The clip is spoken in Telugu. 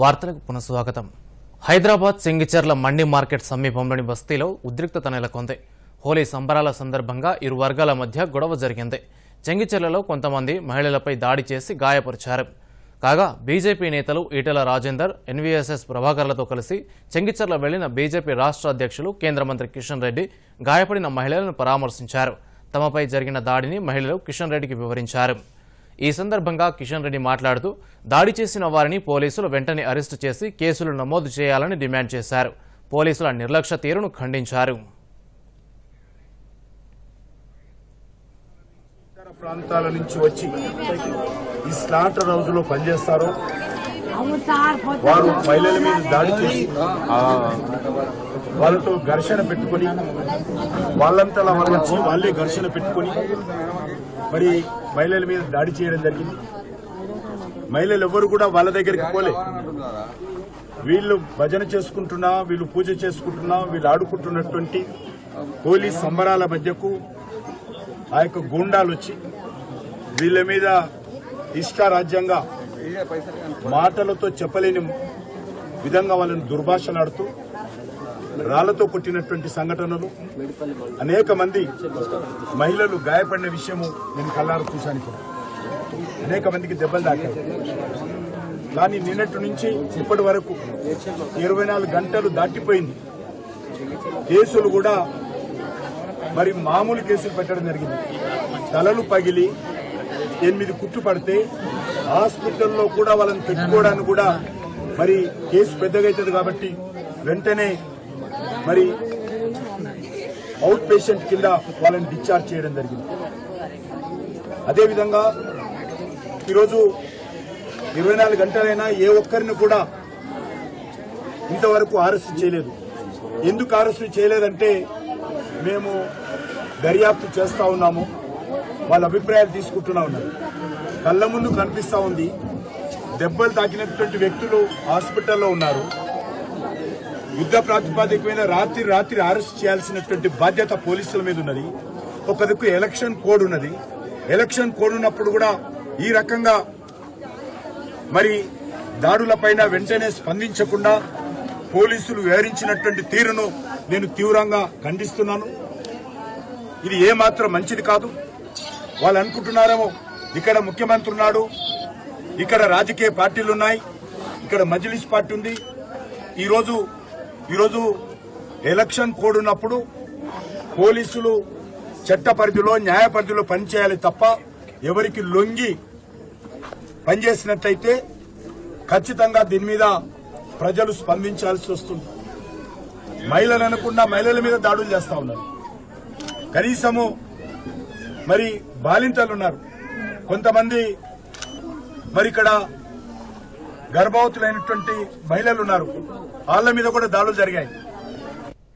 వార్తలకు పునఃస్వాగతం. హైదరాబాద్ సింగిచర్ల మండి మార్కెట్ సమీపంలోని బస్తీలో ఉద్రిక్తత నెలకొంది హోలీ సంబరాల సందర్భంగా ఇరు వర్గాల మధ్య గొడవ జరిగింది. చెంగిచెర్లలో కొంతమంది మహిళలపై దాడి చేసి గాయపరిచారు. కాగా బీజేపీ నేతలు ఈటెల రాజేందర్ ఎన్వీఎస్ఎస్ ప్రభాకర్లతో కలిసి చెంగిచెర్ల వెళ్ళిన బీజేపీ రాష్ట్ర అధ్యక్షులు కేంద్ర మంత్రి కిషన్ రెడ్డి గాయపడిన మహిళలను పరామర్శించారు. తమపై జరిగిన దాడిని మహిళలు కిషన్ రెడ్డికి వివరించారు. ఈ సందర్భంగా కిషన్ రెడ్డి మాట్లాడుతూ దాడి చేసిన వారిని పోలీసులు వెంటనే అరెస్టు చేసి కేసులు నమోదు చేయాలని డిమాండ్ చేశారు. పోలీసుల నిర్లక్ష్య తీరును ఖండించారు. ప్రాంతాల నుంచి వచ్చి ఈ స్లాటర్ హౌస్లో పనిచేస్తారో వారు మహిళల మీద దాడి చేసి వాళ్ళతో ఘర్షణ పెట్టుకొని వాళ్ళంతా వాళ్ళు వచ్చి వాళ్ళే ఘర్షణ పెట్టుకొని మరి మహిళల మీద దాడి చేయడం జరిగింది. మహిళలు ఎవరు కూడా వాళ్ళ దగ్గరికి పోలే. వీళ్ళు భజన చేసుకుంటున్నా వీళ్ళు పూజ చేసుకుంటున్నా వీళ్ళు ఆడుకుంటున్నటువంటి పోలీస్ సంబరాల మధ్యకు ఆ యొక్క గూండాలు వచ్చి వీళ్ళ మీద ఇష్టారాజ్యంగా మాటలతో చెప్పలేని విధంగా వాళ్ళని దుర్భాషలాడుతూ రాళ్ళతో కొట్టినటువంటి సంఘటనలు అనేక మంది మహిళలు గాయపడిన విషయము నేను కళ్ళారు చూశాను ఇప్పుడు అనేక మందికి దెబ్బలు తాకాయి. కానీ నిన్నటి నుంచి ఇప్పటి వరకు ఇరవై నాలుగు గంటలు దాటిపోయింది. కేసులు కూడా మరి మామూలు కేసులు పెట్టడం జరిగింది. తలలు పగిలి ఎనిమిది కుట్టు పడితే హాస్పిటల్లో కూడా వాళ్ళని పెట్టుకోవడానికి కూడా మరి కేసు పెద్దగా అవుతుంది కాబట్టి వెంటనే మరి అవుట్ పేషెంట్ కింద వాళ్ళని డిశ్చార్జ్ చేయడం జరిగింది. అదేవిధంగా ఈరోజు ఇరవై నాలుగు గంటలైనా ఏ ఒక్కరిని కూడా ఇంతవరకు అరెస్ట్ చేయలేదు. ఎందుకు అరెస్ట్ చేయలేదంటే మేము దర్యాప్తు చేస్తా ఉన్నాము. వాళ్ళ అభిప్రాయాలు తీసుకుంటూనే ఉన్నారు. కళ్ళ ముందు కనిపిస్తా ఉంది దెబ్బలు తాకినటువంటి వ్యక్తులు హాస్పిటల్లో ఉన్నారు. యుద్ధ ప్రాతిపాదికమైన రాత్రి రాత్రి అరెస్ట్ చేయాల్సినటువంటి బాధ్యత పోలీసుల మీద ఉన్నది. ఒక దిక్కు ఎలక్షన్ కోడ్ ఉన్నది. ఎలక్షన్ కోడ్ ఉన్నప్పుడు కూడా ఈ రకంగా మరి దాడులపైన వెంటనే స్పందించకుండా పోలీసులు వివరించినటువంటి తీరును నేను తీవ్రంగా ఖండిస్తున్నాను. ఇది ఏమాత్రం మంచిది కాదు. వాళ్ళు అనుకుంటున్నారేమో. ఇక్కడ ముఖ్యమంత్రి ఉన్నాడు. ఇక్కడ రాజకీయ పార్టీలు ఉన్నాయి. ఇక్కడ మజ్లిస్ పార్టీ ఉంది. ఈరోజు ఈరోజు ఎలక్షన్ కోడ్ ఉన్నప్పుడు పోలీసులు చట్ట పరిధిలో న్యాయ పరిధిలో పనిచేయాలి తప్ప ఎవరికి లొంగి పనిచేసినట్టయితే ఖచ్చితంగా దీని మీద ప్రజలు స్పందించాల్సి వస్తుంది. మహిళలు అనుకున్న మహిళల మీద దాడులు చేస్తా ఉన్నారు. కనీసము మరి బాలింతలు కొంతమంది మరి ఇక్కడ గర్భవతులైనటువంటి మహిళలు ఉన్నారు వాళ్ళ మీద కూడా దాడులు జరిగాయి.